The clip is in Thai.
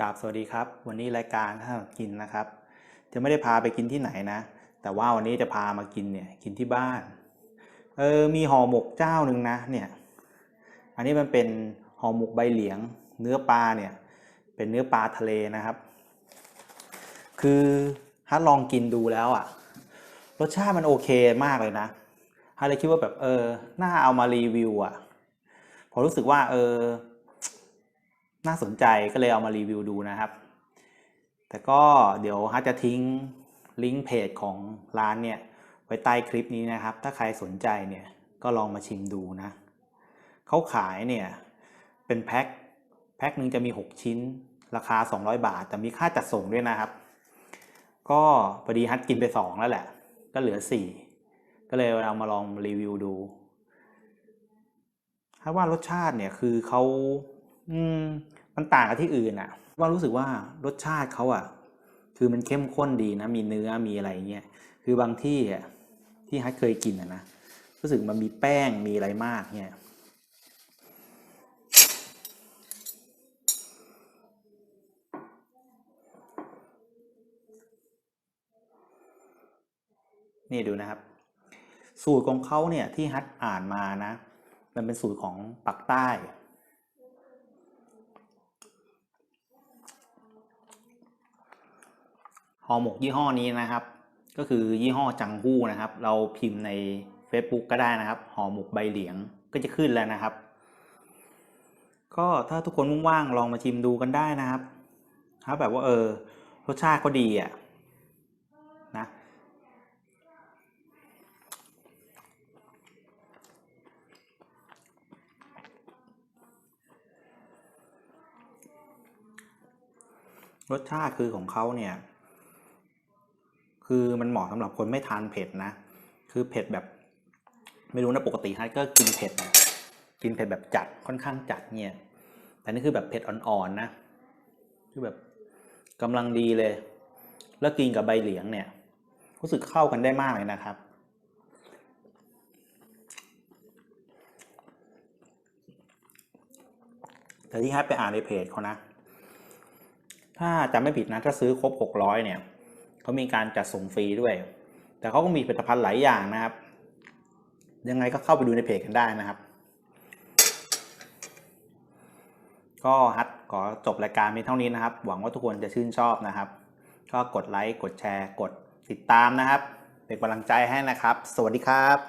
กราบสวัสดีครับ วันนี้รายการถ้าวกินนะครับ จะไม่ได้พาไปกินที่ไหนนะ แต่ว่าวันนี้จะพามากินเนี่ยกินที่บ้านเออมีห่อหมกเจ้าหนึ่งนะเนี่ยอันนี้มันเป็นห่อหมกใบเหลียง เนื้อปลาเนี่ยเป็นเนื้อปลาทะเลนะครับ คือฮัทลองกินดูแล้วอะรสชาติมันโอเคมากเลยนะฮัทเลยคิดว่าแบบเออน่าเอามารีวิวอะพอรู้สึกว่าเออ น่าสนใจก็เลยเอามารีวิวดูนะครับ แต่ก็เดี๋ยวฮัทจะทิ้งลิงก์เพจของร้านเนี่ยไว้ใต้คลิปนี้นะครับ ถ้าใครสนใจเนี่ยก็ลองมาชิมดูนะเขาขายเนี่ยเป็นแพ็คแพ็คหนึ่งจะมี 6 ชิ้น ราคา 200 บาท แต่มีค่าจัดส่งด้วยนะครับ ก็พอดีฮัทกินไป 2 แล้วแหละ ก็เหลือ 4 ก็เลยเอามาลองรีวิวดูถ้าว่ารสชาติเนี่ยคือเขา อืม มันต่างกับที่อื่นอะว่ารู้สึกว่ารสชาติเขาอะคือมันเข้มข้นดีนะ มีเนื้อมีอะไรเงี้ยคือบางที่อะที่ฮัทเคยกินอะนะรู้สึกมันมีแป้งมีอะไรมากเนี่ยนี่ดูนะครับ สูตรของเขาเนี่ยที่ฮัทอ่านมานะ มันเป็นสูตรของปักใต้ อหมกยี่ห้อนี้นะครับ ก็คือยี่ห้อจังหู้นะครับ เราพิมพ์ใน Facebook ก็ได้นะครับห่อหมกใบเหลียงก็จะขึ้นแล้วนะครับ ก็ถ้าทุกคนว่างๆลองมาชิมดูกันได้นะครับถ้าแบบว่าเออรสชาติก็ดีอะนะรสชาติคือของเขาเนี่ย คือมันเหมาะสำหรับคนไม่ทานเผ็ดนะ คือเผ็ดแบบ ไม่รู้นะปกติฮัทก็กินเผ็ดนะกินเผ็ดแบบจัดค่อนข้างจัดเนี่ย แต่นี่คือแบบเผ็ดอ่อนๆนะ คือแบบกำลังดีเลย แล้วกินกับใบเหลียงเนี่ย รู้สึกเข้ากันได้มากเลยนะครับ แต่ที่ฮัทไปอ่านในเพจเขานะ ถ้าจำไม่ผิดนะ ถ้าซื้อครบ600เนี่ย เขามีการจัดส่งฟรีด้วย แต่เขาก็มีผลิตภัณฑ์หลายอย่างนะครับ ยังไงก็เข้าไปดูในเพจกันได้นะครับ ก็ฮัทขอจบรายการเพียงเท่านี้นะครับ หวังว่าทุกคนจะชื่นชอบนะครับ ก็กดไลค์ กดแชร์ กดติดตามนะครับ เป็นกำลังใจให้นะครับ สวัสดีครับ